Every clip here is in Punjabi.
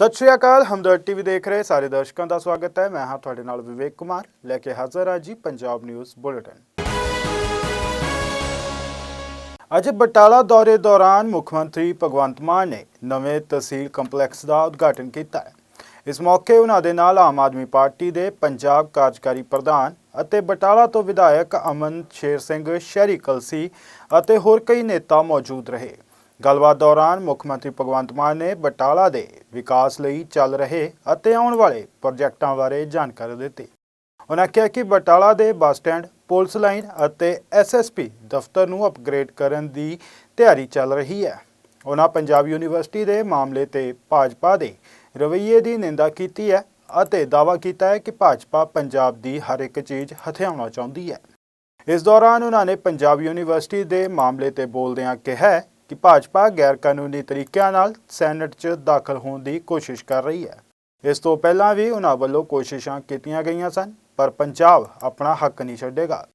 ਸਤਿ ਸ਼੍ਰੀ ਅਕਾਲ, ਹਮਦਰਦ ਟੀਵੀ ਦੇਖ ਰਹੇ ਸਾਰੇ ਦਰਸ਼ਕਾਂ ਦਾ ਸਵਾਗਤ ਹੈ। ਮੈਂ ਹਾਂ ਤੁਹਾਡੇ ਨਾਲ ਵਿਵੇਕ ਕੁਮਾਰ। ਲੈ ਕੇ ਹਾਜ਼ਰ ਹਾਂ ਜੀ ਪੰਜਾਬ ਨਿਊਜ਼ ਬੁਲੇਟਿਨ। ਅੱਜ ਬਟਾਲਾ ਦੌਰੇ ਦੌਰਾਨ ਮੁੱਖ ਮੰਤਰੀ ਭਗਵੰਤ ਮਾਨ ਨੇ ਨਵੇਂ ਤਹਿਸੀਲ ਕੰਪਲੈਕਸ ਦਾ ਉਦਘਾਟਨ ਕੀਤਾ ਹੈ। ਇਸ ਮੌਕੇ ਉਹਨਾਂ ਦੇ ਨਾਲ ਆਮ ਆਦਮੀ ਪਾਰਟੀ ਦੇ ਪੰਜਾਬ ਕਾਰਜਕਾਰੀ ਪ੍ਰਧਾਨ ਅਤੇ ਬਟਾਲਾ ਤੋਂ ਵਿਧਾਇਕ ਅਮਨ ਸ਼ੇਰ ਸਿੰਘ, ਸ਼ਹਿਰੀ ਕਲਸੀ ਅਤੇ ਹੋਰ ਕਈ ਨੇਤਾ ਮੌਜੂਦ ਰਹੇ। ਗੱਲਬਾਤ ਦੌਰਾਨ ਮੁੱਖ ਮੰਤਰੀ ਭਗਵੰਤ ਮਾਨ ਨੇ ਬਟਾਲਾ ਦੇ ਵਿਕਾਸ ਲਈ ਚੱਲ ਰਹੇ ਅਤੇ ਆਉਣ ਵਾਲੇ ਪ੍ਰੋਜੈਕਟਾਂ ਬਾਰੇ ਜਾਣਕਾਰੀ ਦਿੱਤੀ। ਉਨ੍ਹਾਂ ਕਿਹਾ ਕਿ ਬਟਾਲਾ ਦੇ ਬੱਸ ਸਟੈਂਡ, ਪੁਲਿਸ ਲਾਈਨ ਅਤੇ ਐਸਐਸਪੀ ਦਫ਼ਤਰ ਨੂੰ ਅਪਗ੍ਰੇਡ ਕਰਨ ਦੀ ਤਿਆਰੀ ਚੱਲ ਰਹੀ ਹੈ। ਉਹਨਾਂ ਪੰਜਾਬ ਯੂਨੀਵਰਸਿਟੀ ਦੇ ਮਾਮਲੇ ਤੇ ਭਾਜਪਾ ਦੇ ਰਵੱਈਏ ਦੀ ਨਿੰਦਾ ਕੀਤੀ ਹੈ ਅਤੇ ਦਾਅਵਾ ਕੀਤਾ ਹੈ ਕਿ ਭਾਜਪਾ ਪੰਜਾਬ ਦੀ ਹਰ ਇੱਕ ਚੀਜ਼ ਹਥਿਆਉਣਾ ਚਾਹੁੰਦੀ ਹੈ। ਇਸ ਦੌਰਾਨ ਉਹਨਾਂ ਨੇ ਪੰਜਾਬ ਯੂਨੀਵਰਸਿਟੀ ਦੇ ਮਾਮਲੇ ਤੇ ਬੋਲਦਿਆਂ ਕਿਹਾ ਕਿ ਭਾਜਪਾ ਗੈਰ ਕਾਨੂੰਨੀ ਤਰੀਕਿਆਂ ਨਾਲ ਸੈਨੇਟ 'ਚ ਦਾਖਲ ਹੋਣ ਦੀ ਕੋਸ਼ਿਸ਼ ਕਰ ਰਹੀ ਹੈ। ਇਸ ਤੋਂ ਪਹਿਲਾਂ ਵੀ ਉਹਨਾਂ ਵੱਲੋਂ ਕੋਸ਼ਿਸ਼ਾਂ ਕੀਤੀਆਂ ਗਈਆਂ ਸਨ, ਪਰ ਪੰਜਾਬ ਆਪਣਾ ਹੱਕ ਨਹੀਂ ਛੱਡੇਗਾ।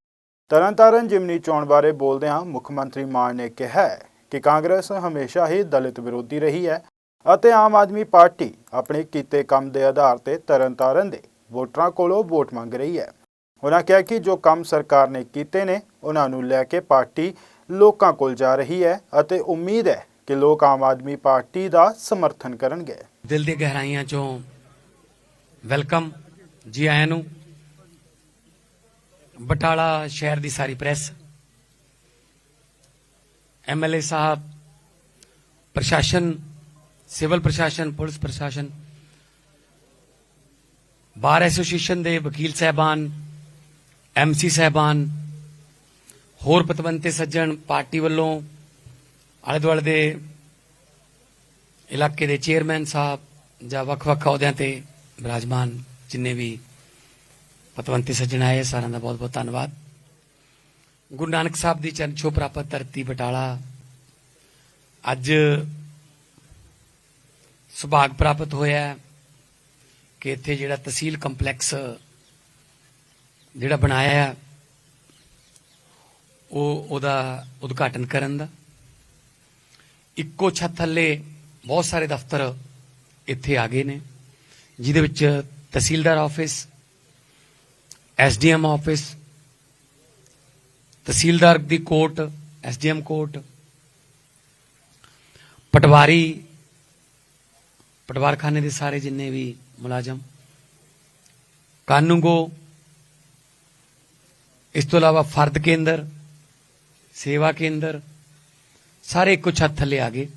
ਤਰਨਤਾਰਨ ਜਿਮਨੀ ਚੋਣ ਬਾਰੇ ਬੋਲਦਿਆਂ ਮੁੱਖ ਮੰਤਰੀ ਮਾਨ ਨੇ ਕਿਹਾ ਕਿ ਕਾਂਗਰਸ ਹਮੇਸ਼ਾ ਹੀ ਦਲਿਤ ਵਿਰੋਧੀ ਰਹੀ ਹੈ ਅਤੇ ਆਮ ਆਦਮੀ ਪਾਰਟੀ ਆਪਣੇ ਕੀਤੇ ਕੰਮ ਦੇ ਆਧਾਰ ਤੇ ਤਰਨਤਾਰਨ ਦੇ ਵੋਟਰਾਂ ਕੋਲੋਂ ਵੋਟ ਮੰਗ ਰਹੀ ਹੈ। ਉਹਨਾਂ ਕਿਹਾ ਕਿ ਜੋ ਕੰਮ ਸਰਕਾਰ ਨੇ ਕੀਤੇ ਨੇ ਉਹਨਾਂ ਨੂੰ ਲੈ ਕੇ ਪਾਰਟੀ ਲੋਕਾਂ ਕੋਲ ਜਾ ਰਹੀ ਹੈ ਅਤੇ ਉਮੀਦ ਹੈ ਕਿ ਲੋਕ ਆਮ ਆਦਮੀ ਪਾਰਟੀ ਦਾ ਸਮਰਥਨ ਕਰਨਗੇ। ਦਿਲ ਦੀ ਗਹਿਰਾਈਆਂ ਚੋਂ ਵੈਲਕਮ ਜੀ ਆਇਆਂ ਨੂੰ। ਬਟਾਲਾ ਸ਼ਹਿਰ ਦੀ ਸਾਰੀ ਪ੍ਰੈਸ ਐਮਐਲਏ ਸਾਹਿਬ, ਪ੍ਰਸ਼ਾਸਨ, ਸਿਵਲ ਪ੍ਰਸ਼ਾਸਨ, ਪੁਲਿਸ ਪ੍ਰਸ਼ਾਸਨ, ਬਾਰ ਐਸੋਸੀਏਸ਼ਨ ਦੇ ਵਕੀਲ ਸਹਿਬਾਨ ਐਮਸੀ ਸਹਿਬਾਨ ਹੋਰ ਪਤਵੰਤੇ ਸੱਜਣ ਪਾਰਟੀ ਵੱਲੋਂ ਆਲੇ ਦੁਆਲੇ ਦੇ ਇਲਾਕੇ ਦੇ ਚੇਅਰਮੈਨ ਸਾਹਿਬ ਜਾਂ ਵੱਖ-ਵੱਖ ਅਹੁਦਿਆਂ ਤੇ ਬਿਰਾਜਮਾਨ ਜਿੰਨੇ ਵੀ ਪਤਵੰਤੇ ਸੱਜਣ ਆਏ, ਸਾਰਿਆਂ ਦਾ ਬਹੁਤ-ਬਹੁਤ ਧੰਨਵਾਦ। ਗੁਰੂ ਨਾਨਕ ਸਾਹਿਬ ਦੀ ਚਰਨ ਛੋਹ ਪ੍ਰਾਪਤ ਧਰਤੀ ਬਟਾਲਾ ਅੱਜ ਸੁਭਾਗ ਪ੍ਰਾਪਤ ਹੋਇਆ ਕਿ ਇੱਥੇ ਜਿਹੜਾ ਤਹਿਸੀਲ ਕੰਪਲੈਕਸ ਜਿਹੜਾ ਬਣਾਇਆ ਹੈ ਉਹ ਉਹਦਾ ਉਦਘਾਟਨ ਕਰਨ ਦਾ। ਇੱਕੋ ਛੱਤ ਥੱਲੇ ਬਹੁਤ ਸਾਰੇ ਦਫ਼ਤਰ ਇੱਥੇ ਆ ਗਏ ਨੇ, ਜਿਹਦੇ ਵਿੱਚ tehsildar office, SDM office, tehsildar ਦੀ ਕੋਰਟ, ਐਸਡੀਐਮ ਕੋਰਟ, ਪਟਵਾਰੀ, ਪਟਵਾਰਖਾਨੇ ਦੇ ਸਾਰੇ ਜਿੰਨੇ ਵੀ ਮੁਲਾਜ਼ਮ, ਕਾਨੂੰਗੋ, ਇਸ ਤੋਂ ਇਲਾਵਾ ਫਰਦ ਕੇਂਦਰ ਸੇਵਾ ਕੇਂਦਰ, ਸਾਰੇ ਇੱਕੋ ਹੱਥ ਥੱਲੇ ਆ ਗਏ।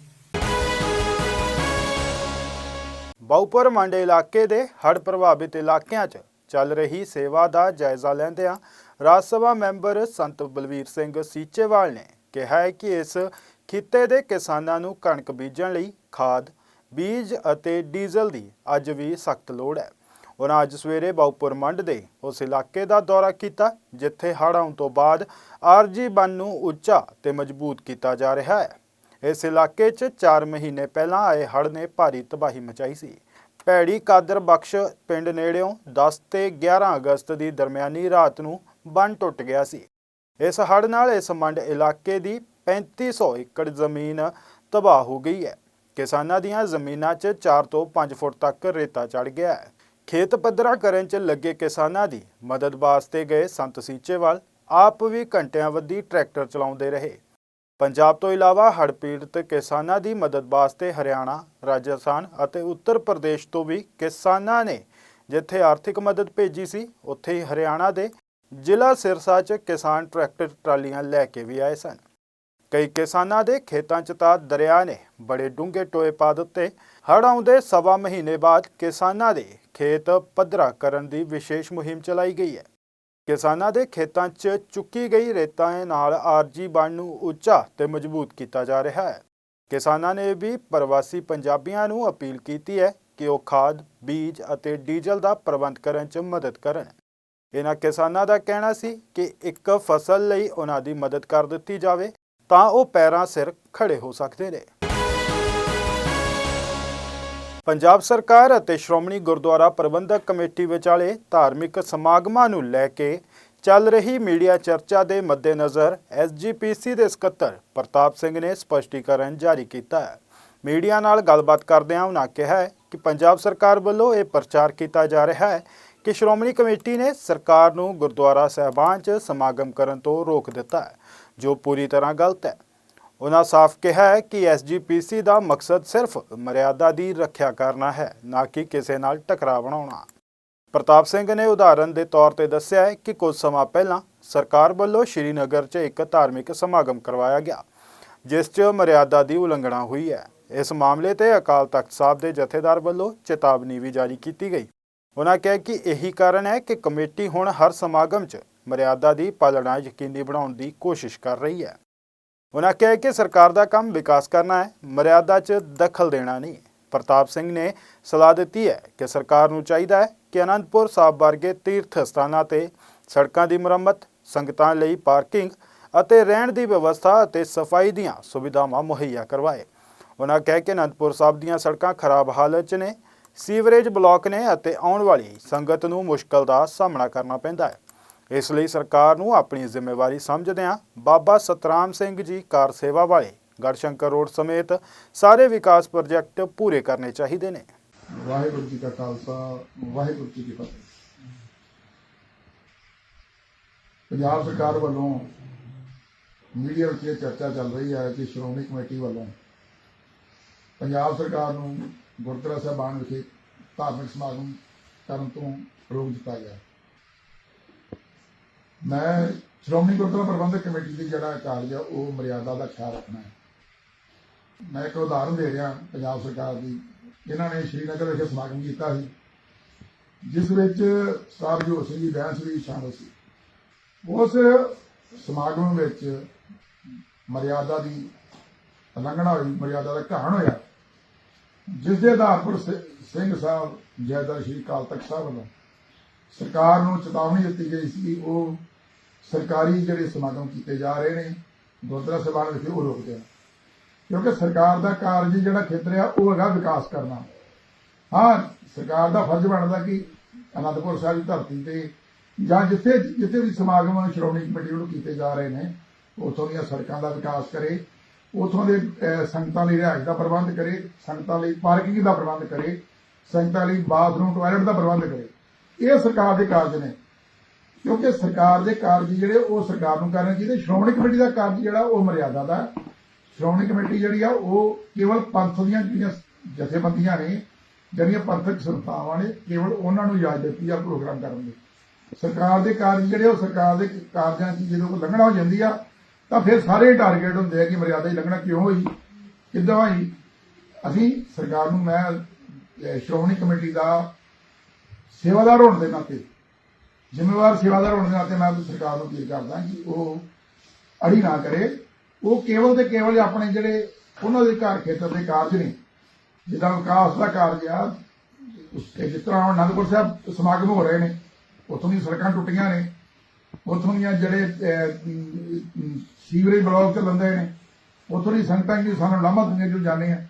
ਬਾਉਪੁਰ ਮੰਡੇ ਇਲਾਕੇ ਦੇ ਹੜ੍ਹ ਪ੍ਰਭਾਵਿਤ ਇਲਾਕਿਆਂ 'ਚ ਚੱਲ ਰਹੀ ਸੇਵਾ ਦਾ ਜਾਇਜ਼ਾ ਲੈਂਦਿਆਂ ਰਾਜ ਸਭਾ ਮੈਂਬਰ ਸੰਤ ਬਲਵੀਰ ਸਿੰਘ ਸੀਚੇਵਾਲ ਨੇ ਕਿਹਾ ਹੈ ਕਿ ਇਸ ਖਿੱਤੇ ਦੇ ਕਿਸਾਨਾਂ ਨੂੰ ਕਣਕ ਬੀਜਣ ਲਈ ਖਾਦ, ਬੀਜ ਅਤੇ ਡੀਜ਼ਲ ਦੀ ਅੱਜ ਵੀ ਸਖਤ ਲੋੜ ਹੈ। ਉਹਨਾਂ ਅੱਜ ਸਵੇਰੇ ਬਾਉਪੁਰ ਮੰਡ ਦੇ ਉਸ ਇਲਾਕੇ ਦਾ ਦੌਰਾ ਕੀਤਾ, ਜਿੱਥੇ ਹੜ੍ਹ ਆਉਣ ਤੋਂ ਬਾਅਦ ਆਰਜੀ ਬੰਨ ਨੂੰ ਉੱਚਾ ਤੇ ਮਜ਼ਬੂਤ ਕੀਤਾ ਜਾ ਰਿਹਾ ਹੈ। ਇਸ ਇਲਾਕੇ 'ਚ 4 ਮਹੀਨੇ ਪਹਿਲਾਂ ਆਏ ਹੜ੍ਹ ਨੇ ਭਾਰੀ ਤਬਾਹੀ ਮਚਾਈ ਸੀ। ਭੈੜੀ ਕਾਦਰ ਬਖਸ਼ ਪਿੰਡ ਨੇੜਿਓਂ 10 ਤੇ 11 ਅਗਸਤ ਦੀ ਦਰਮਿਆਨੀ ਰਾਤ ਨੂੰ ਬੰਨ ਟੁੱਟ ਗਿਆ ਸੀ। ਇਸ ਹੜ੍ਹ ਨਾਲ ਇਸ ਮੰਡ ਇਲਾਕੇ ਦੀ 3500 ਏਕੜ ਜ਼ਮੀਨ ਤਬਾਹ ਹੋ ਗਈ ਹੈ। ਕਿਸਾਨਾਂ ਦੀਆਂ ਜ਼ਮੀਨਾਂ 'ਚ 4 ਤੋਂ 5 ਫੁੱਟ ਤੱਕ ਰੇਤਾ ਚੜ ਗਿਆ ਹੈ। ਖੇਤ ਪੱਧਰਾ ਕਰਨ 'ਚ ਲੱਗੇ ਕਿਸਾਨਾਂ ਦੀ ਮਦਦ ਵਾਸਤੇ ਗਏ ਸੰਤ ਸੀਚੇਵਾਲ ਆਪ ਵੀ ਘੰਟਿਆਂ ਵੱਧੀ ਟਰੈਕਟਰ ਚਲਾਉਂਦੇ ਰਹੇ। ਪੰਜਾਬ ਤੋਂ ਇਲਾਵਾ ਹੜ੍ਹ ਪੀੜਤ ਕਿਸਾਨਾਂ ਦੀ ਮਦਦ ਵਾਸਤੇ ਹਰਿਆਣਾ, ਰਾਜਸਥਾਨ ਅਤੇ ਉੱਤਰ ਪ੍ਰਦੇਸ਼ ਤੋਂ ਵੀ ਕਿਸਾਨਾਂ ਨੇ ਜਿੱਥੇ ਆਰਥਿਕ ਮਦਦ ਭੇਜੀ ਸੀ ਉੱਥੇ ਹੀ ਹਰਿਆਣਾ ਦੇ ਜ਼ਿਲ੍ਹਾ ਸਿਰਸਾ 'ਚ ਕਿਸਾਨ ਟਰੈਕਟਰ ਟਰਾਲੀਆਂ ਲੈ ਕੇ ਵੀ ਆਏ ਸਨ। ਕਈ ਕਿਸਾਨਾਂ ਦੇ ਖੇਤਾਂ 'ਚ ਤਾਂ ਦਰਿਆ ਨੇ ਬੜੇ ਡੂੰਘੇ ਟੋਏ ਪਾ ਦਿੱਤੇ ਹੜ੍ਹ ਆਉਂਦੇ ਸਵਾ ਮਹੀਨੇ ਬਾਅਦ ਕਿਸਾਨਾਂ ਦੇ ਖੇਤ ਪੱਧਰਾ ਕਰਨ ਦੀ ਵਿਸ਼ੇਸ਼ ਮੁਹਿੰਮ ਚਲਾਈ ਗਈ ਹੈ। ਕਿਸਾਨਾਂ ਦੇ ਖੇਤਾਂ 'ਚ ਚੁੱਕੀ ਗਈ ਰੇਤਾਂ ਨਾਲ ਆਰਜੀ ਬਣ ਨੂੰ ਉੱਚਾ ਤੇ ਮਜ਼ਬੂਤ ਕੀਤਾ ਜਾ ਰਿਹਾ ਹੈ। ਕਿਸਾਨਾਂ ਨੇ ਵੀ ਪ੍ਰਵਾਸੀ ਪੰਜਾਬੀਆਂ ਨੂੰ ਅਪੀਲ ਕੀਤੀ ਹੈ ਕਿ ਉਹ ਖਾਦ, ਬੀਜ ਅਤੇ ਡੀਜ਼ਲ ਦਾ ਪ੍ਰਬੰਧ ਕਰਨ 'ਚ ਮਦਦ ਕਰਨ। ਇਹਨਾਂ ਕਿਸਾਨਾਂ ਦਾ ਕਹਿਣਾ ਸੀ ਕਿ ਇੱਕ ਫਸਲ ਲਈ ਉਹਨਾਂ ਦੀ ਮਦਦ ਕਰ ਦਿੱਤੀ ਜਾਵੇ ਤਾਂ ਉਹ ਪੈਰਾਂ ਸਿਰ ਖੜੇ ਹੋ ਸਕਦੇ ਨੇ। ਪੰਜਾਬ ਸਰਕਾਰ ਅਤੇ ਸ਼੍ਰੋਮਣੀ ਗੁਰਦੁਆਰਾ ਪ੍ਰਬੰਧਕ ਕਮੇਟੀ ਵਿਚਾਲੇ ਧਾਰਮਿਕ ਸਮਾਗਮਾਂ ਨੂੰ ਲੈ ਕੇ ਚੱਲ ਰਹੀ ਮੀਡੀਆ ਚਰਚਾ ਦੇ ਮੱਦੇਨਜ਼ਰ ਐਸਜੀਪੀਸੀ ਦੇ ਸਕੱਤਰ ਪ੍ਰਤਾਪ ਸਿੰਘ ਨੇ ਸਪਸ਼ਟੀਕਰਨ ਜਾਰੀ ਕੀਤਾ ਹੈ। ਮੀਡੀਆ ਨਾਲ ਗੱਲਬਾਤ ਕਰਦਿਆਂ ਉਹਨਾਂ ਕਿਹਾ ਕਿ ਪੰਜਾਬ ਸਰਕਾਰ ਵੱਲੋਂ ਇਹ ਪ੍ਰਚਾਰ ਕੀਤਾ ਜਾ ਰਿਹਾ ਹੈ ਕਿ ਸ਼੍ਰੋਮਣੀ ਕਮੇਟੀ ਨੇ ਸਰਕਾਰ ਨੂੰ ਗੁਰਦੁਆਰਾ ਸਾਹਿਬਾਨ 'ਚ ਸਮਾਗਮ ਕਰਨ ਤੋਂ ਰੋਕ ਦਿੱਤਾ ਹੈ, ਜੋ ਪੂਰੀ ਤਰ੍ਹਾਂ ਗਲਤ ਹੈ। ਉਹਨਾਂ ਸਾਫ਼ ਕਿਹਾ ਹੈ ਕਿ ਐਸਜੀਪੀਸੀ ਦਾ ਮਕਸਦ ਸਿਰਫ ਮਰਿਆਦਾ ਦੀ ਰੱਖਿਆ ਕਰਨਾ ਹੈ, ਨਾ ਕਿ ਕਿਸੇ ਨਾਲ ਟਕਰਾਅ ਬਣਾਉਣਾ। ਪ੍ਰਤਾਪ ਸਿੰਘ ਨੇ ਉਦਾਹਰਨ ਦੇ ਤੌਰ ਤੇ ਦੱਸਿਆ ਕਿ ਕੁਝ ਸਮਾਂ ਪਹਿਲਾਂ ਸਰਕਾਰ ਵੱਲੋਂ ਸ਼੍ਰੀਨਗਰ 'ਚ ਇੱਕ ਧਾਰਮਿਕ ਸਮਾਗਮ ਕਰਵਾਇਆ ਗਿਆ, ਜਿਸ 'ਚ ਮਰਿਆਦਾ ਦੀ ਉਲੰਘਣਾ ਹੋਈ ਹੈ। ਇਸ ਮਾਮਲੇ ਤੇ ਅਕਾਲ ਤਖਤ ਸਾਹਿਬ ਦੇ ਜਥੇਦਾਰ ਵੱਲੋਂ ਚੇਤਾਵਨੀ ਵੀ ਜਾਰੀ ਕੀਤੀ ਗਈ। ਉਹਨਾਂ ਕਿਹਾ ਕਿ ਇਹੀ ਕਾਰਨ ਹੈ ਕਿ ਕਮੇਟੀ ਹੁਣ ਹਰ ਸਮਾਗਮ 'ਚ ਮਰਿਆਦਾ ਦੀ ਪਾਲਣਾ ਯਕੀਨੀ ਬਣਾਉਣ ਦੀ ਕੋਸ਼ਿਸ਼ ਕਰ ਰਹੀ ਹੈ। ਉਹਨਾਂ ਕਿਹਾ ਕਿ ਸਰਕਾਰ ਦਾ ਕੰਮ ਵਿਕਾਸ ਕਰਨਾ ਹੈ, ਮਰਿਆਦਾ 'ਚ ਦਖਲ ਦੇਣਾ ਨਹੀਂ। ਪ੍ਰਤਾਪ ਸਿੰਘ ਨੇ ਸਲਾਹ ਦਿੱਤੀ ਹੈ ਕਿ ਸਰਕਾਰ ਨੂੰ ਚਾਹੀਦਾ ਹੈ ਕਿ ਅਨੰਦਪੁਰ ਸਾਹਿਬ ਵਰਗੇ ਤੀਰਥ ਸਥਾਨਾਂ ਤੇ ਸੜਕਾਂ ਦੀ ਮੁਰੰਮਤ, ਸੰਗਤਾਂ ਲਈ ਪਾਰਕਿੰਗ ਅਤੇ ਰਹਿਣ ਦੀ ਵਿਵਸਥਾ ਅਤੇ ਸਫ਼ਾਈ ਦੀਆਂ ਸੁਵਿਧਾਵਾਂ ਮੁਹੱਈਆ ਕਰਵਾਏ। ਉਹਨਾਂ ਕਹਿ ਕਿ ਅਨੰਦਪੁਰ ਸਾਹਿਬ ਦੀਆਂ ਸੜਕਾਂ ਖਰਾਬ ਹਾਲਤ 'ਚ ਨੇ, ਸੀਵਰੇਜ ਬਲਾਕ ਨੇ ਅਤੇ ਆਉਣ ਵਾਲੀ ਸੰਗਤ ਨੂੰ ਮੁਸ਼ਕਲ ਦਾ ਸਾਹਮਣਾ ਕਰਨਾ ਪੈਂਦਾ ਹੈ। ਇਸ ਲਈ ਸਰਕਾਰ ਨੂੰ ਆਪਣੀ ਜ਼ਿੰਮੇਵਾਰੀ ਸਮਝਦਿਆਂ ਬਾਬਾ ਸਤਰਾਮ ਸਿੰਘ ਜੀ ਕਾਰ ਸੇਵਾ ਵਾਲੇ, ਗੜਸ਼ੰਕਰ ਰੋਡ ਸਮੇਤ ਸਾਰੇ ਵਿਕਾਸ ਪ੍ਰੋਜੈਕਟ ਪੂਰੇ ਕਰਨੇ ਚਾਹੀਦੇ ਨੇ। ਵਾਹਿਗੁਰੂ ਜੀ ਕਾ ਖਾਲਸਾ, ਵਾਹਿਗੁਰੂ ਜੀ ਕੀ ਫਤਿਹ। ਪੰਜਾਬ ਸਰਕਾਰ ਵੱਲੋਂ ਮੀਡੀਆ ਵਿੱਚ ਇਹ ਚਰਚਾ ਚੱਲ ਰਹੀ ਹੈ ਕਿ ਸ਼੍ਰੋਮਣੀ ਕਮੇਟੀ ਵੱਲੋਂ ਪੰਜਾਬ ਸਰਕਾਰ ਨੂੰ ਗੁਰਦੁਆਰਾ ਸਾਹਿਬਾਨ ਵਿਖੇ ਧਾਰਮਿਕ ਸਮਾਗਮ ਕਰਨ ਤੋਂ ਰੋਕ ਦਿੱਤਾ ਗਿਆ। ਮੈਂ ਸ਼੍ਰੋਮਣੀ ਗੁਰਦੁਆਰਾ ਪ੍ਰਬੰਧਕ ਕਮੇਟੀ ਦੀ ਜਿਹੜਾ ਕਾਰਜ ਆ, ਉਹ ਮਰਿਆਦਾ ਦਾ ਖਿਆਲ ਰੱਖਣਾ ਹੈ। ਮੈਂ ਇੱਕ ਉਦਾਹਰਨ ਦੇ ਰਿਹਾ ਪੰਜਾਬ ਸਰਕਾਰ ਦੀ ਇਹਨਾਂ ਨੇ ਸ਼੍ਰੀਨਗਰ ਵਿਖੇ ਸਮਾਗਮ ਕੀਤਾ ਸੀ, ਜਿਸ ਵਿੱਚ ਸਰਦਾਰ ਸਿੰਘ ਜੀ ਬੈਂਸ ਵੀ ਸ਼ਾਮਲ ਸੀ। ਉਸ ਸਮਾਗਮ ਵਿੱਚ ਮਰਿਆਦਾ ਦੀ ਉਲੰਘਣਾ ਹੋਈ, ਮਰਿਆਦਾ ਦਾ ਘਾਣ ਹੋਇਆ, ਜਿਸ ਦੇ ਆਧਾਰ ਪਰ ਸਿੰਘ ਸਾਹਿਬ ਜੈਦਰ ਸ਼੍ਰੀ ਅਕਾਲ ਤਖਤ ਸਾਹਿਬ ਵੱਲੋਂ ਸਰਕਾਰ ਨੂੰ ਚੇਤਾਵਨੀ ਦਿੱਤੀ ਗਈ ਸੀ ਉਹ ਸਰਕਾਰੀ ਜਿਹੜੇ ਸਮਾਗਮ ਕੀਤੇ ਜਾ ਰਹੇ ਨੇ, ਗੁਰਦੁਆਰਾ ਸਾਹਿਬਾਨ ਵਿਖੇ ਉਹ ਰੋਕਦੇ ਦੇਣ ਕਿਉਂਕਿ ਸਰਕਾਰ ਦਾ ਕਾਰਜ ਜਿਹੜਾ ਖੇਤਰ ਆ, ਉਹ ਹੈਗਾ ਵਿਕਾਸ ਕਰਨਾ। ਹਾਂ, ਸਰਕਾਰ ਦਾ ਫਰਜ਼ ਬਣਦਾ ਕਿ ਅਨੰਦਪੁਰ ਸਾਹਿਬ ਦੀ ਧਰਤੀ ਤੇ ਜਾਂ ਜਿੱਥੇ ਜਿੱਥੇ ਵੀ ਸਮਾਗਮ ਸ਼੍ਰੋਮਣੀ ਕਮੇਟੀ ਵੱਲੋਂ ਕੀਤੇ ਜਾ ਰਹੇ ਨੇ, ਉਥੋਂ ਦੀਆਂ ਸੜਕਾਂ ਦਾ ਵਿਕਾਸ ਕਰੇ, ਉਥੋਂ ਦੇ ਸੰਗਤਾਂ ਲਈ ਰਿਹਾਇਸ਼ ਦਾ ਪ੍ਰਬੰਧ ਕਰੇ, ਸੰਗਤਾਂ ਲਈ ਪਾਰਕਿੰਗ ਦਾ ਪ੍ਰਬੰਧ ਕਰੇ, ਸੰਗਤਾਂ ਲਈ ਬਾਥਰੂਮ, ਟਾਇਲਟ ਦਾ ਪ੍ਰਬੰਧ ਕਰੇ। ਇਹ ਸਰਕਾਰ ਦੇ ਕਾਰਜ ਨੇ। ਕਿਉਂਕਿ ਸਰਕਾਰ ਦੇ ਕਾਰਜ ਜਿਹੜੇ ਉਹ ਸਰਕਾਰ ਨੂੰ ਕਰਨੇ ਚਾਹੀਦੇ। ਸ਼੍ਰੋਮਣੀ ਕਮੇਟੀ ਦਾ ਕਾਰਜ ਜਿਹੜਾ ਉਹ ਮਰਿਆਦਾ ਦਾ। ਸ਼੍ਰੋਮਣੀ ਕਮੇਟੀ ਜਿਹੜੀ ਆ, ਉਹ ਕੇਵਲ ਪੰਥ ਦੀਆਂ ਜਿਹੜੀਆਂ ਜਥੇਬੰਦੀਆਂ ਨੇ, ਜਿਹੜੀਆਂ ਪੰਥਕ ਸੰਸਥਾਵਾਂ ਨੇ, ਕੇਵਲ ਉਹਨਾਂ ਨੂੰ ਯਾਦ ਦਿੱਤੀ ਆ ਪ੍ਰੋਗਰਾਮ ਕਰਨ ਦੀ। ਸਰਕਾਰ ਦੇ ਕਾਰਜ ਜਿਹੜੇ ਉਹ ਸਰਕਾਰ ਦੇ ਕਾਰਜਾਂ 'ਚ ਜਦੋਂ ਲੰਘਣਾ ਹੋ ਜਾਂਦੀ ਆ, ਤਾਂ ਫਿਰ ਸਾਰੇ ਟਾਰਗੇਟ ਹੁੰਦੇ ਆ ਕਿ ਮਰਿਆਦਾ ਦੀ ਲੰਘਣਾ ਕਿਉਂ ਹੋਈ, ਕਿੱਦਾਂ ਹੋਈ। ਅਸੀਂ ਸਰਕਾਰ ਨੂੰ ਮੈਂ ਸ਼੍ਰੋਮਣੀ ਕਮੇਟੀ ਦਾ ਸੇਵਾਦਾਰ ਹੋਣ ਦੇ ਨਾਤੇ ਜ਼ਿੰਮੇਵਾਰ ਸੇਵਾਦਾਰ ਹੋਣ ਦੇ ਨਾਤੇ ਮੈਂ ਸਰਕਾਰ ਨੂੰ ਅਪੀਲ ਕਰਦਾ ਕਿ ਉਹ ਅੜੀ ਨਾ ਕਰੇ। ਉਹ ਕੇਵਲ ਤੇ ਕੇਵਲ ਆਪਣੇ ਜਿਹੜੇ ਉਹਨਾਂ ਦੇ ਘਰ ਖੇਤਰ ਦੇ ਕਾਰਜ ਨੇ ਜਿੱਦਾਂ ਵਿਕਾਸ ਦਾ ਕਾਰਜ ਆ ਉਸ- ਜਿਸ ਤਰ੍ਹਾਂ ਅਨੰਦਪੁਰ ਸਾਹਿਬ ਸਮਾਗਮ ਹੋ ਰਹੇ ਨੇ ਉੱਥੋਂ ਦੀਆਂ ਸੜਕਾਂ ਟੁੱਟੀਆਂ ਨੇ ਉੱਥੋਂ ਦੀਆਂ ਜਿਹੜੇ ਸੀਵਰੇਜ ਅਮ, ਅਮ, ਸੀਵਰੇਜ ਨੇ ਉੱਥੋਂ ਦੀ ਸੰਗਤਾਂ ਕੀ ਸਾਨੂੰ ਲਾਮਾ ਦਿੰਦੇ ਜੋ ਜਾਂਦੇ ਆ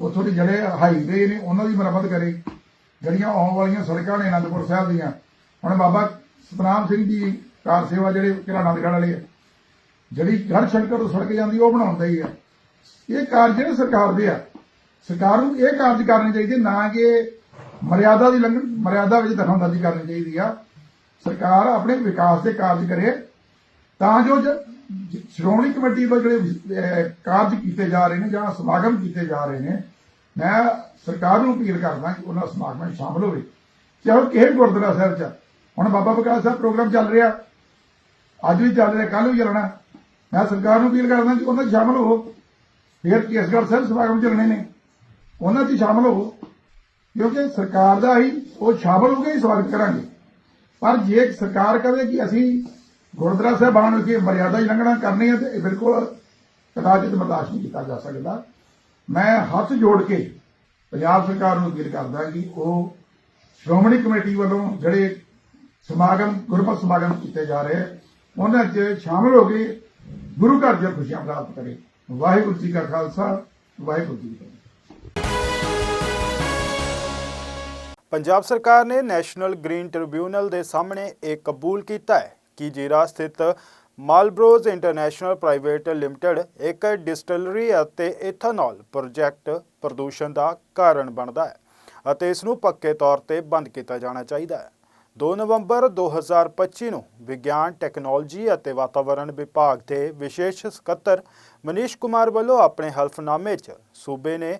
ਉੱਥੋਂ ਦੇ ਜਿਹੜੇ ਹਾਈਵੇ ਨੇ ਉਹਨਾਂ ਦੀ ਮੁਰੰਮਤ ਕਰੇ। ਜਿਹੜੀਆਂ ਆਉਣ ਵਾਲੀਆਂ ਸੜਕਾਂ ਨੇ ਅਨੰਦਪੁਰ ਸਾਹਿਬ ਦੀਆਂ ਹੁਣ ਬਾਬਾ ਸਤਨਾਮ ਸਿੰਘ ਦੀ ਕਾਰ ਸੇਵਾ ਜਿਹੜੇ ਕਿਰਾਣਾਗੜ ਵਾਲੇ ਆ, ਜਿਹੜੀ ਘਰ ਸ਼ੰਕਰ ਤੋਂ ਸੜਕ ਜਾਂਦੀ, ਉਹ ਬਣਾਉਂਦਾ ਹੀ ਆ। ਇਹ ਕਾਰਜ ਜਿਹੜੇ ਸਰਕਾਰ ਦੇ ਆ, ਸਰਕਾਰ ਨੂੰ ਇਹ ਕਾਰਜ ਕਰਨੇ ਚਾਹੀਦੇ, ਨਾ ਕਿ ਮਰਿਆਦਾ ਦੀ ਲੰਘ ਮਰਿਆਦਾ ਵਿੱਚ ਦਖਲਅੰਦਾਜ਼ੀ ਕਰਨੀ ਚਾਹੀਦੀ ਆ। ਸਰਕਾਰ ਆਪਣੇ ਵਿਕਾਸ ਦੇ ਕਾਰਜ ਕਰੇ, ਤਾਂ ਜੋ ਸ਼੍ਰੋਮਣੀ ਕਮੇਟੀ ਵੱਲੋਂ ਜਿਹੜੇ ਕਾਰਜ ਕੀਤੇ ਜਾ ਰਹੇ ਨੇ ਜਾਂ ਸਮਾਗਮ ਕੀਤੇ ਜਾ ਰਹੇ ਨੇ, ਮੈਂ ਸਰਕਾਰ ਨੂੰ ਅਪੀਲ ਕਰਦਾ ਕਿ ਉਹਨਾਂ ਸਮਾਗਮਾਂ 'ਚ ਸ਼ਾਮਲ ਹੋਵੇ। ਚਾਹੇ ਕਿਸੇ ਗੁਰਦੁਆਰਾ ਸਾਹਿਬ 'ਚ ਹੁਣ ਬਾਬਾ ਬਕਾਲ ਸਾਹਿਬ ਪ੍ਰੋਗਰਾਮ ਚੱਲ ਰਿਹਾ। ਅੱਜ ਵੀ ਚੱਲ ਰਿਹਾ ਕੱਲ ਵੀ ਚੱਲਣਾ। ਮੈਂ ਸਰਕਾਰ ਨੂੰ ਅਪੀਲ ਕਰਦਾ ਕਿ ਉਹਨਾਂ 'ਚ ਸ਼ਾਮਲ ਹੋ ਫਿਰ ਕੇਸਗੜ੍ਹ ਸਾਹਿਬ ਸਮਾਗਮ ਚੱਲਣੇ ਨੇ। ਉਹਨਾਂ 'ਚ ਸ਼ਾਮਲ ਹੋ ਕਿਉਂਕਿ ਸਰਕਾਰ ਦਾ ਹੀ ਉਹ ਸ਼ਾਮਲ ਹੋ ਕੇ ਹੀ ਸਵਾਗਤ ਕਰਾਂਗੇ। ਪਰ ਜੇ ਸਰਕਾਰ ਕਹੇ ਕਿ ਅਸੀਂ ਗੁਰਦੁਆਰਾ ਸਾਹਿਬਾਨ ਵਿਖੇ ਮਰਿਆਦਾ ਹੀ ਲੰਘਣਾ ਕਰਨੀ ਹੈ ਤੇ ਇਹ ਬਿਲਕੁਲ ਕਦਾਚਿਤ ਬਰਦਾਸ਼ਤ ਨਹੀਂ ਕੀਤਾ ਜਾ ਸਕਦਾ। ਮੈਂ ਹੱਥ ਜੋੜ ਕੇ ਪੰਜਾਬ ਸਰਕਾਰ ਨੂੰ ਅਪੀਲ ਕਰਦਾ ਕਿ ਉਹ ਸ਼੍ਰੋਮਣੀ ਕਮੇਟੀ ਵੱਲੋਂ ਜਿਹੜੇ ਸਮਾਗਮ ਗੁਰਮਤਿ ਸਮਾਗਮ ਕੀਤੇ ਜਾ ਰਹੇ। ਉਹਨਾਂ 'ਚ ਸ਼ਾਮਲ ਹੋ ਕੇ ਗੁਰੂ ਘਰ ਦੀਆਂ ਖੁਸ਼ੀਆਂ ਪ੍ਰਾਪਤ ਕਰੇ। ਵਾਹਿਗੁਰੂ ਜੀ ਕਾ ਖਾਲਸਾ, ਵਾਹਿਗੁਰੂ ਜੀ ਕੀ ਪੰਜਾਬ ਸਰਕਾਰ ਨੇ ਨੈਸ਼ਨਲ ਗ੍ਰੀਨ ਟ੍ਰਿਬਿਊਨਲ ਦੇ ਸਾਹਮਣੇ ਇਹ ਕਬੂਲ ਕੀਤਾ ਹੈ ਕਿ ਜੀਰਾ ਸਥਿਤ ਮਾਲਬਰੋਜ਼ ਇੰਟਰਨੈਸ਼ਨਲ ਪ੍ਰਾਈਵੇਟ ਲਿਮਟਿਡ ਇੱਕ ਡਿਸਟਿਲਰੀ ਅਤੇ ਇਥਨੋਲ ਪ੍ਰੋਜੈਕਟ ਪ੍ਰਦੂਸ਼ਣ ਦਾ ਕਾਰਨ ਬਣਦਾ ਹੈ ਅਤੇ ਇਸ ਨੂੰ ਪੱਕੇ ਤੌਰ ਤੇ ਬੰਦ ਕੀਤਾ ਜਾਣਾ ਚਾਹੀਦਾ ਹੈ। 2 ਨਵੰਬਰ 2025 ਨੂੰ ਵਿਗਿਆਨ, ਟੈਕਨੋਲੋਜੀ ਅਤੇ ਵਾਤਾਵਰਣ ਵਿਭਾਗ ਦੇ ਵਿਸ਼ੇਸ਼ ਸਕੱਤਰ ਮਨੀਸ਼ ਕੁਮਾਰ ਵੱਲੋਂ ਆਪਣੇ ਹਲਫਨਾਮੇ 'ਚ ਸੂਬੇ ਨੇ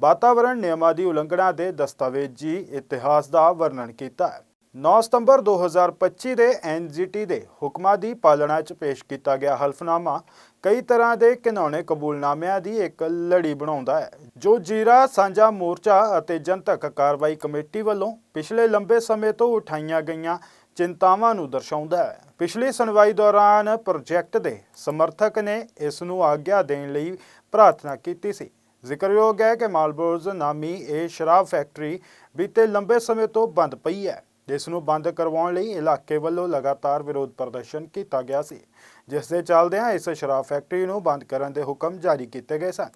ਵਾਤਾਵਰਣ ਨਿਯਮਾਂ ਦੀ ਉਲੰਘਣਾ ਦੇ ਦਸਤਾਵੇਜ਼ੀ ਇਤਿਹਾਸ ਦਾ ਵਰਣਨ ਕੀਤਾ ਹੈ। 9 ਸਤੰਬਰ 2025 ਦੇ ਐਨਜੀਟੀ ਦੇ ਹੁਕਮਾਂ ਦੀ ਪਾਲਣਾ 'ਚ ਪੇਸ਼ ਕੀਤਾ ਗਿਆ ਹਲਫਨਾਮਾ, ਕਈ ਤਰ੍ਹਾਂ ਦੇ ਘਿਨੌਣੇ ਕਬੂਲਨਾਮਿਆਂ ਦੀ ਇੱਕ ਲੜੀ ਬਣਾਉਂਦਾ ਹੈ, ਜੋ ਜੀਰਾ, ਸਾਂਝਾ ਮੋਰਚਾ ਅਤੇ ਜਨਤਕ ਕਾਰਵਾਈ ਕਮੇਟੀ ਵੱਲੋਂ ਪਿਛਲੇ ਲੰਬੇ ਸਮੇਂ ਤੋਂ ਉਠਾਈਆਂ ਗਈਆਂ ਚਿੰਤਾਵਾਂ ਨੂੰ ਦਰਸਾਉਂਦਾ ਹੈ। ਪਿਛਲੀ ਸੁਣਵਾਈ ਦੌਰਾਨ ਪ੍ਰੋਜੈਕਟ ਦੇ ਸਮਰਥਕ ਨੇ ਇਸ ਨੂੰ ਆਗਿਆ ਦੇਣ ਲਈ ਪ੍ਰਾਰਥਨਾ ਕੀਤੀ ਸੀ। ਜ਼ਿਕਰਯੋਗ ਹੈ ਕਿ ਮਾਲਬੋਰਜ਼ ਨਾਮੀ ਇਹ ਸ਼ਰਾਬ ਫੈਕਟਰੀ ਬੀਤੇ ਲੰਬੇ ਸਮੇਂ ਤੋਂ ਬੰਦ ਪਈ ਹੈ। ਜਿਸ ਨੂੰ ਬੰਦ ਕਰਵਾਉਣ ਲਈ ਇਲਾਕੇ ਵੱਲੋਂ ਲਗਾਤਾਰ ਵਿਰੋਧ ਪ੍ਰਦਰਸ਼ਨ ਕੀਤਾ ਗਿਆ ਸੀ ਜਿਸ ਦੇ ਚੱਲਦਿਆਂ ਇਸ ਸ਼ਰਾਬ ਫੈਕਟਰੀ ਨੂੰ ਬੰਦ ਕਰਨ ਦੇ ਹੁਕਮ ਜਾਰੀ ਕੀਤੇ ਗਏ ਸਨ।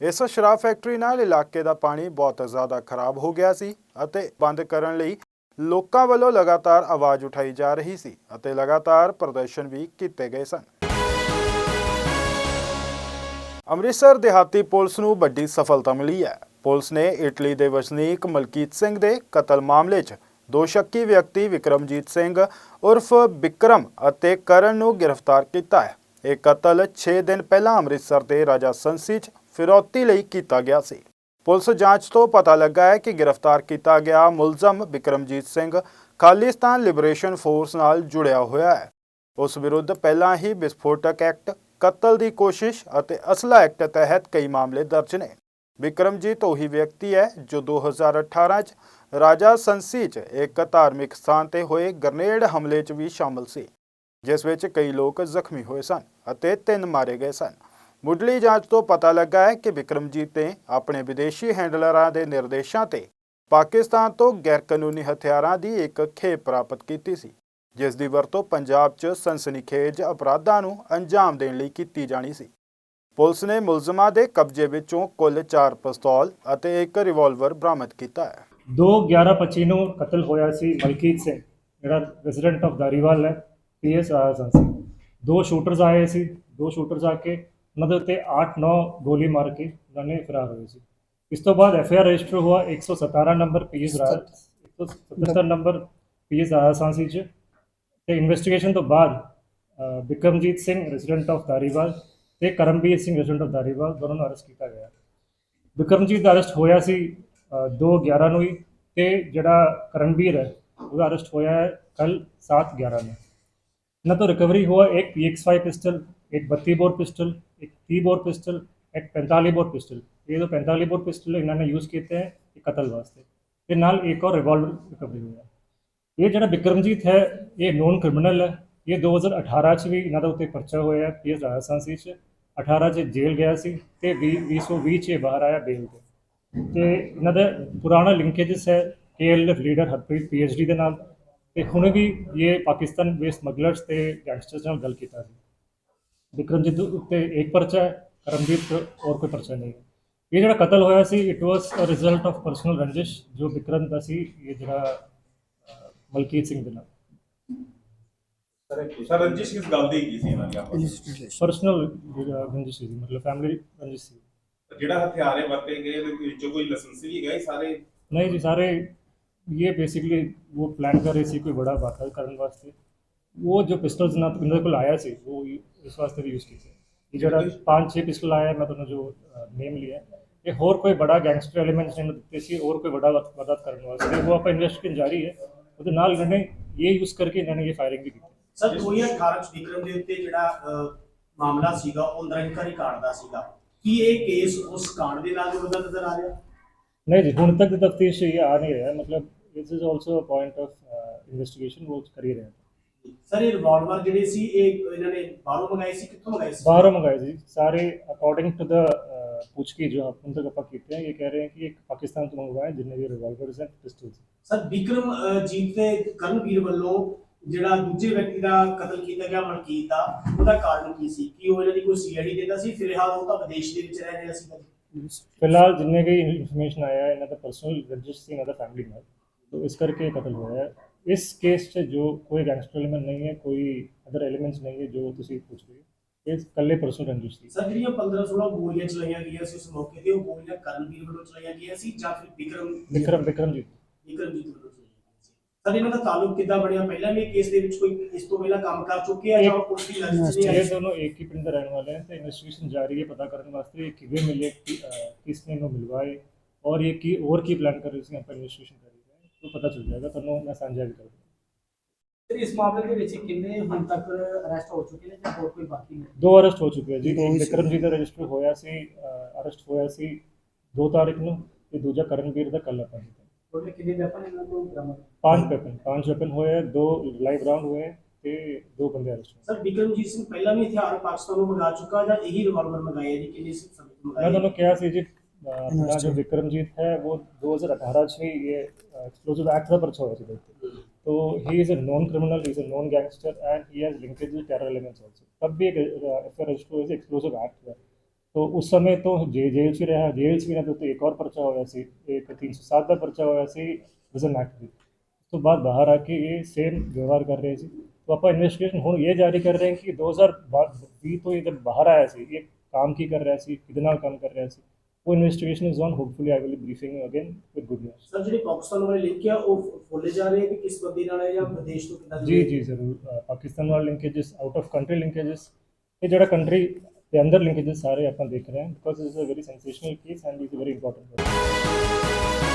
ਇਸ ਸ਼ਰਾਬ ਫੈਕਟਰੀ ਨਾਲ ਇਲਾਕੇ ਦਾ ਪਾਣੀ ਬਹੁਤ ਜ਼ਿਆਦਾ ਖਰਾਬ ਹੋ ਗਿਆ ਸੀ ਅਤੇ ਬੰਦ ਕਰਨ ਲਈ ਲੋਕਾਂ ਵੱਲੋਂ ਲਗਾਤਾਰ ਆਵਾਜ਼ ਉਠਾਈ ਜਾ ਰਹੀ ਸੀ ਅਤੇ ਲਗਾਤਾਰ ਪ੍ਰਦਰਸ਼ਨ ਵੀ ਕੀਤੇ ਗਏ ਸਨ। ਅੰਮ੍ਰਿਤਸਰ ਦਿਹਾਤੀ ਪੁਲਿਸ ਨੂੰ ਵੱਡੀ ਸਫਲਤਾ ਮਿਲੀ ਹੈ। ਪੁਲਿਸ ਨੇ ਇਟਲੀ ਦੇ ਵਸਨੀਕ ਮਲਕੀਤ ਸਿੰਘ ਦੇ ਕਤਲ ਮਾਮਲੇ 'ਚ ਦੋ ਸ਼ੱਕੀ ਵਿਅਕਤੀ ਵਿਕਰਮਜੀਤ ਸਿੰਘ ਉਰਫ ਵਿਕਰਮ ਅਤੇ ਕਰਨ ਨੂੰ ਗ੍ਰਿਫਤਾਰ ਕੀਤਾ ਹੈ। ਇਹ ਕਤਲ 6 ਦਿਨ ਪਹਿਲਾਂ ਅੰਮ੍ਰਿਤਸਰ ਦੇ ਰਾਜਾ ਸੰਸੀ 'ਚ ਫਿਰੌਤੀ ਲਈ ਕੀਤਾ ਗਿਆ ਸੀ। ਪੁਲਿਸ ਜਾਂਚ ਤੋਂ ਪਤਾ ਲੱਗਾ ਹੈ ਕਿ ਗ੍ਰਿਫਤਾਰ ਕੀਤਾ ਗਿਆ ਮੁਲਜ਼ਮ ਵਿਕਰਮਜੀਤ ਸਿੰਘ ਖਾਲਿਸਤਾਨ ਲਿਬਰੇਸ਼ਨ ਫੋਰਸ ਨਾਲ ਜੁੜਿਆ ਹੋਇਆ ਹੈ। ਉਸ ਵਿਰੁੱਧ ਪਹਿਲਾਂ ਹੀ ਵਿਸਫੋਟਕ ਐਕਟ, ਕਤਲ ਦੀ ਕੋਸ਼ਿਸ਼ ਅਤੇ ਅਸਲਾ ਐਕਟ ਤਹਿਤ ਕਈ ਮਾਮਲੇ ਦਰਜ ਨੇ। ਵਿਕਰਮਜੀਤ ਉਹੀ ਵਿਅਕਤੀ ਹੈ ਜੋ 2018 ਚ ਰਾਜਾ ਸੰਸੀ ਚ ਇੱਕ ਧਾਰਮਿਕ ਸਥਾਨ ਤੇ ਹੋਏ ਗ੍ਰਨੇਡ ਹਮਲੇ ਚ ਵੀ ਸ਼ਾਮਲ ਸੀ, ਜਿਸ ਵਿੱਚ ਕਈ ਲੋਕ ਜ਼ਖਮੀ ਹੋਏ ਸਨ ਅਤੇ ਤਿੰਨ ਮਾਰੇ ਗਏ ਸਨ। ਮੁੱਢਲੀ ਜਾਂਚ ਤੋਂ ਪਤਾ ਲੱਗਾ ਹੈ ਕਿ ਵਿਕਰਮਜੀਤ ਨੇ ਆਪਣੇ ਵਿਦੇਸ਼ੀ ਹੈਂਡਲਰਾਂ ਦੇ ਨਿਰਦੇਸ਼ਾਂ ਤੇ ਪਾਕਿਸਤਾਨ ਤੋਂ ਗੈਰਕਾਨੂੰਨੀ ਹਥਿਆਰਾਂ ਦੀ ਇੱਕ ਖੇਪ ਪ੍ਰਾਪਤ ਕੀਤੀ ਸੀ, ਜਿਸ ਦੀ ਵਰਤੋਂ ਪੰਜਾਬ 'ਚ ਸਨਸਨੀਖੇਜ ਅਪਰਾਧਾਂ ਨੂੰ ਅੰਜਾਮ ਦੇਣ ਲਈ ਕੀਤੀ ਜਾਣੀ ਸੀ। ਪੁਲਿਸ ਨੇ ਮੁਲਜ਼ਮਾਂ ਦੇ ਕਬਜ਼ੇ ਵਿੱਚੋਂ ਕੁੱਲ 4 ਪਿਸਤੌਲ ਅਤੇ ਇੱਕ ਰਿਵਾਲਵਰ ਬਰਾਮਦ ਕੀਤਾ ਹੈ। 2 11 25 ਨੂੰ ਕਤਲ ਹੋਇਆ ਸੀ ਮਲਕੀਤ ਸਿੰਘ ਜਿਹੜਾ ਰੈਜ਼ੀਡੈਂਟ ਆਫ ਦਾਰੀਵਾਲ ਹੈ ਪੀਐਸ ਆਸਨ ਸੀ ਦੋ ਸ਼ੂਟਰਸ ਆਏ ਸੀ ਦੋ ਸ਼ੂਟਰਸ ਆ ਕੇ ਉਹਨਾਂ ਦੇ ਉੱਤੇ 8-9 ਗੋਲੀ ਮਾਰ ਕੇ ਉਹਨਾਂ ਨੇ ਫਰਾਰ ਹੋਏ ਸੀ। ਇਸ ਤੋਂ ਬਾਅਦ ਐਫਆਈਆਰ ਰਜਿਸਟਰ ਹੋਆ 117 ਨੰਬਰ ਪੀਐਸ ਰਾਜ 177 ਨੰਬਰ ਪੀਐਸ ਆਸਨ ਸੀ ਚ ਤੇ ਇਨਵੈਸਟੀਗੇਸ਼ਨ ਤੋਂ ਬਾਅਦ ਬਿਕਰਮਜੀਤ ਸਿੰਘ ਰੈਜ਼ੀਡੈਂਟ ਆਫ ਦਾਰੀਵਾਲ ਤੇ ਕਰਮਬੀਰ ਸਿੰਘ ਰੈਜ਼ੀਡੈਂਟ ਆਫ ਦਾਰੀਵਾਲ ਦੋਨੋਂ ਨੂੰ ਅਰੈਸਟ ਕੀਤਾ ਗਿਆ। ਵਿਕਰਮਜੀਤ ਦਾ ਅਰੈਸਟ ਹੋਇਆ ਸੀ 2 11 ਨੂੰ ਹੀ ਤੇ ਜਿਹੜਾ ਕਰਨਵੀਰ ਹੈ ਉਹਦਾ ਅਰੈਸਟ ਹੋਇਆ ਹੈ ਕੱਲ 7 11 ਨੂੰ ਇਹਨਾਂ ਤੋਂ ਰਿਕਵਰੀ हुआ एक PX5 पिस्टल एक 32 बोर पिस्टल एक 30 बोर पिस्टल एक 45 बोर पिस्टल ये जो 45 बोर पिस्टल इन्होंने यूज़ ਕੀਤੇ ਹੈ ਇਹ ਕਤਲ ਵਾਸਤੇ ਤੇ ਨਾਲ ਇੱਕ और ਰਿਵਾਲਵਰ ਰਿਕਵਰੀ ਹੋਇਆ ਇਹ ਜਿਹੜਾ ਵਿਕਰਮਜੀਤ ਹੈ ਇਹ ਨੋਨ ਕ੍ਰਿਮੀਨਲ ਹੈ ਇਹ 2018 ਚ ਵੀ ਇਹਨਾਂ ਦੇ ਉੱਤੇ ਪਰਚਾ ਹੋਇਆ ਹੈ ਪੀਐਸ ਰਾਜਸਥਾਨ ਸੀ ਚ 18 ਚ ਜੇਲ੍ਹ ਗਿਆ ਸੀ ਤੇ 20 2020 ਚ ਇਹ ਬਾਹਰ ਆਇਆ ਬੇਲ ਤੇ ਤੇ ਇਹਨਾਂ ਦਾ ਪੁਰਾਣਾ ਲਿੰਕੇਜਸ ਹੈ ਕੇਐਲਐਫ ਲੀਡਰ ਹਰਪ੍ਰੀਤ ਪੀਐਚਡੀ ਦੇ ਨਾਲ ਤੇ ਹੁਣ ਵੀ ਇਹ ਪਾਕਿਸਤਾਨ ਬੇਸ ਸਮਗਲਰਸ ਤੇ ਗੈਂਗਸਟਰਸ ਨਾਲ ਗੱਲ ਕੀਤਾ ਸੀ। ਵਿਕਰਮਜੀਤ ਉੱਤੇ ਇੱਕ ਪਰਚਾ ਹੈ ਕਰਮਜੀਤ ਤੇ ਹੋਰ ਕੋਈ ਪਰਚਾ ਨਹੀਂ ਹੈ। ਇਹ ਜਿਹੜਾ ਕਤਲ ਹੋਇਆ ਸੀ it was a result of personal ਰੰਜਿਸ਼ ਜੋ ਵਿਕਰਮ ਦਾ ਸੀ ਇਹ ਜਿਹੜਾ ਮਲਕੀਤ ਸਿੰਘ ਦੇ ਨਾਲ। ਸਰ ਰੰਜਿਸ਼ ਕਿਸ ਗੱਲ ਦੀ ਹੈਗੀ ਸੀ ਇਹਨਾਂ ਦੀ ਆਪਸ ਵਿੱਚ? ਪਰਸਨਲ ਰੰਜਿਸ਼ ਸੀ ਮਤਲਬ ਫੈਮਿਲੀ ਰੰਜਿਸ਼ ਸੀ। ਜਿਹੜਾ ਹਥਿਆਰ ਇਹ ਵਰਤੇ ਗਏ ਉਹਦੇ ਵਿੱਚੋਂ ਕੋਈ ਲਾਇਸੈਂਸ ਵੀ ਹੈਗਾ ਇਹ ਸਾਰੇ नहीं जी सारे ये बेसिकली वो प्लान कर रहे सी कोई बड़ा वाकई करने वास्ते वो जो पिस्टल्स ना इन्होंने को लाया सी वो इस वास्ते भी यूज़ कीते ये जरा पांच छह पिस्टल आया मैं ਤੁਹਾਨੂੰ ਜੋ ਨੇਮ ਲਿਆ ਇਹ ਹੋਰ ਕੋਈ ਬੜਾ ਗੈਂਗਸਟਰ ਐਲੀਮੈਂਟਸ ਨੇ ਦਿੱਤੇ ਸੀ ਹੋਰ ਕੋਈ ਬੜਾ ਮਦਦ ਕਰਨ ਵਾਸਤੇ ਉਹ ਆਪਾਂ ਇਨਵੈਸਟੀਗੇਸ਼ਨ ਜਾਰੀ ਹੈ ਉਹਦੇ ਨਾਲ ਇਹਨਾਂ ਨੇ ਇਹ ਯੂਜ਼ ਕਰਕੇ ਇਹਨਾਂ ਨੇ ਇਹ ਫਾਇਰਿੰਗ ਵੀ ਕੀਤੀ ਸਰ 2018 ਚ ਵਿਕਰਮ ਦੇ ਉੱਤੇ ਜਿਹੜਾ ਅਹ, ਮਾਮਲਾ ਸੀਗਾ ਉਹ ਨਿਰੰਕਾਰੀ ਕਾਂਡ ਦਾ ਸੀਗਾ ਕੀ ਇਹ ਕੇਸ ਉਸ ਕਾਂਡ ਦੇ ਨਾਲ ਜੁੜਦਾ ਨਜ਼ਰ ਆ ਰਿਹਾ? ਨਹੀਂ ਜੀ ਹੁਣ ਤੱਕ ਤਫਤੀਸ਼ ਇਹ ਆ ਨਹੀਂ ਰਿਹਾ। ਮਤਲਬ this is also a point of investigation ਉਹ ਕਰ ਹੀ ਰਿਹਾ। ਸਰ ਇਹ ਰਿਵਾਲਵਰ ਜਿਹੜੇ ਸੀ ਇਹ ਇਹਨਾਂ ਨੇ ਬਾਹਰੋਂ ਮੰਗਾਏ ਸੀ ਕਿੱਥੋਂ ਮੰਗਾਏ ਸੀ? ਬਾਹਰੋਂ ਮੰਗਾਏ ਸੀ। ਸਾਰੇ ਅਕੋਰਡਿੰਗ ਟੂ ਦਾ ਪੁੱਛ ਜੋ ਹੁਣ ਤੱਕ ਆਪਾਂ ਕੀਤੇ ਹੈ ਇਹ ਕਹਿ ਰਹੇ ਹੈ ਕਿ ਇੱਕ ਪਾਕਿਸਤਾਨ ਤੋਂ ਮੰਗਵਾਏ ਜਿੰਨੇ ਵੀ revolvers and pistols sir Vikramjit ਤੇ ਕਰਨਵੀਰ ਵੱਲੋਂ ਜਿਹੜਾ ਦੂਜੇ ਵਿਅਕਤੀ ਦਾ ਕਤਲ ਕੀਤਾ ਗਿਆ ਮਲਕੀਤ ਦਾ ਉਹਦਾ ਕਾਰਨ ਕੀ ਸੀ? ਕੀ ਉਹ ਇਹਨਾਂ ਦੀ ਕੋਈ ਸੀਆਈਡੀ ਦਿੰਦਾ ਸੀ? ਫਿਲਹਾਲ ਉਹ ਤਾਂ ਵਿਦੇਸ਼ ਦੇ ਵਿੱਚ ਰਹਿ ਰਿਹਾ ਸੀ ਫਿਲਹਾਲ ਜਿੰਨੇ ਵੀ ਇਨਫੋਰਮੇਸ਼ਨ ਆਇਆ ਹੈ ਇਹਨਾਂ ਦਾ ਪਰਸਨਲ ਰਜਿਸਟਰ ਸੀ ਇਹਨਾਂ ਦਾ ਫੈਮਿਲੀ ਨਾਲ। तो ਇਸ ਕਰਕੇ ਇਹ ਕਤਲ ਹੋਇਆ। ਹੈ ਇਸ ਕੇਸ 'ਚ ਜੋ ਕੋਈ ਗੈਂਗਸਟਰ ਐਲੀਮੈਂਟ ਨਹੀਂ ਹੈ ਕੋਈ ਅਦਰ ਐਲੀਮੈਂਟਸ ਨਹੀਂ ਹੈ ਜੋ ਤੁਸੀਂ ਪੁੱਛ ਰਹੇ ਹੋ ਇਹ ਇਕੱਲੇ ਪਰਸਨਲ ਰੰਜਿਸ਼ ਸੀ। ਸਰ ਜਿਹੜੀਆਂ 15 16 ਗੋਲੀਆਂ ਚਲਾਈਆਂ ਗਈਆਂ ਸੀ ਉਸ ਮੌਕੇ ਤੇ ਉਹ ਗੋਲੀਆਂ ਕਰਨਵੀਰ ਵੱਲੋਂ ਚਲਾਈਆਂ ਗਈਆਂ ਸੀ ਜਾਂ ਫਿਰ ਵਿਕਰਮ ਵਿਕਰਮ ਵਿਕਰਮਜੀਤ। ਵਿਕਰਮਜੀਤ ਵੱਲੋਂ ਸਰ ਇਹਨਾਂ ਦਾ ਤਾਲੁਕ ਕਿੱਦਾਂ ਬਣਿਆ? ਪਹਿਲਾਂ ਵੀ ਕੇਸ ਦੇ ਵਿੱਚ ਕੋਈ ਇਸ ਤੋਂ ਪਹਿਲਾਂ ਕੰਮ ਕਰ ਚੁੱਕੇ ਆ ਜਾਂ ਪੁਲਿਸ ਦੀ ਲਾਇਸੈਂਸ ਨਹੀਂ ਇਹ ਹੈ ਦੋਨੋਂ ਇੱਕ ਹੀ ਪਿੰਡ ਦੇ ਰਹਿਣ ਵਾਲੇ ਹਨ ਤੇ ਇਨਵੈਸਟੀਗੇਸ਼ਨ ਜਾਰੀ ਹੈ ਪਤਾ ਕਰਨ ਵਾਸਤੇ ਇਹ ਕਿਵੇਂ ਮਿਲੇ ਕਿਸ ਨੇ ਇਹਨੂੰ ਮਿਲਵਾਏ ਔਰ ਇਹ ਕੀ ਹੋਰ ਕੀ ਪਲਾਨ ਕਰ ਰਹੀ ਸੀ ਆਪਾਂ ਇਨਵੈਸਟੀਗੇਸ਼ਨ ਕਰ ਰਹੇ ਹਾਂ ਉਹ ਪਤਾ ਚੱਲ ਜਾਏਗਾ। ਤੁਹਾਨੂੰ ਮੈਂ ਸਾਂਝਾ ਵੀ ਕਰਾਂਗਾ ਤੇ ਇਸ ਮਾਮਲੇ ਦੇ ਵਿੱਚ ਕਿੰਨੇ ਹੁਣ ਤੱਕ ਅਰੈਸਟ ਹੋ ਚੁੱਕੇ ਨੇ ਜਾਂ ਹੋਰ ਕੋਈ ਬਾਕੀ ਨੇ? ਦੋ ਅਰੈਸਟ ਹੋ ਚੁੱਕੇ ਹੈ ਜੀ। ਇੱਕ ਵਿਕਰਮਜੀਤ ਦਾ ਰਜਿਸਟਰ ਹੋਇਆ ਸੀ ਅਰੈਸਟ ਹੋਇਆ ਸੀ 2 ਤਾਰੀਖ ਨੂੰ ਤੇ ਦੂਜਾ ਕਰਨਵੀਰ ਦਾ ਕੱਲ ਆਪਾਂ ਕੀਤਾ पाँच वेपन पाँच वेपन हुए हैं दो लाइव राउंड हुए हैं ते दो बंदे अरेस्ट हुए। सर जी सिंह पहला भी और पाकिस्तान में मंगा चुका था यही रिवॉल्वर मंगाई है? कि जिस मैं दोनों क्या सी जी अपना जो विक्रमजीत है वो 2018 से ये एक्सप्लोजिव एक्ट पर छोड़ा चुके थे हम्म। तो he is a non criminal is a non gangster and he has linkage to terror elements also तब भी एक एफआईआर रजिस्टर एक्सप्लोजिव एक्ट है तो उस समय तो जे जेल ची रहा जेल ची रहा तो, तो एक और पर्चा होया से एक तीन सौ सात का पर्चा होया से वज़न नाखी तो बाद बाहर आके ये सेम व्यवहार कर रहे थे। तो आप इन्वेस्टिगेशन हूँ ये जारी कर रहे हैं कि दो हज़ार बीस तो ये जब बाहर आया से ये काम की कर रहा है कितना काम कर रहा है वो investigation is on hopefully I will briefing again with good news sir ਜਿਹੜੀ ਪਾਕਿਸਤਾਨ ਵਾਲੇ ਲਿੰਕ ਆ ਉਹ ਫੋਲੇ ਜਾ ਰਹੇ ਕਿ ਕਿਸ ਬੰਦੇ ਨਾਲ ਹੈ या ਵਿਦੇਸ਼ तो कितना जी जी ज़रूर। पाकिस्तान वाले linkages out of country linkages ये ਜਿਹੜਾ कंट्री ਦੇ ਅੰਦਰ ਲਿੰਕੇजेस ਸਾਰੇ ਆਪਾਂ ਦੇਖ ਰਹੇ ਹਾਂ because it is a very sensational case and is very important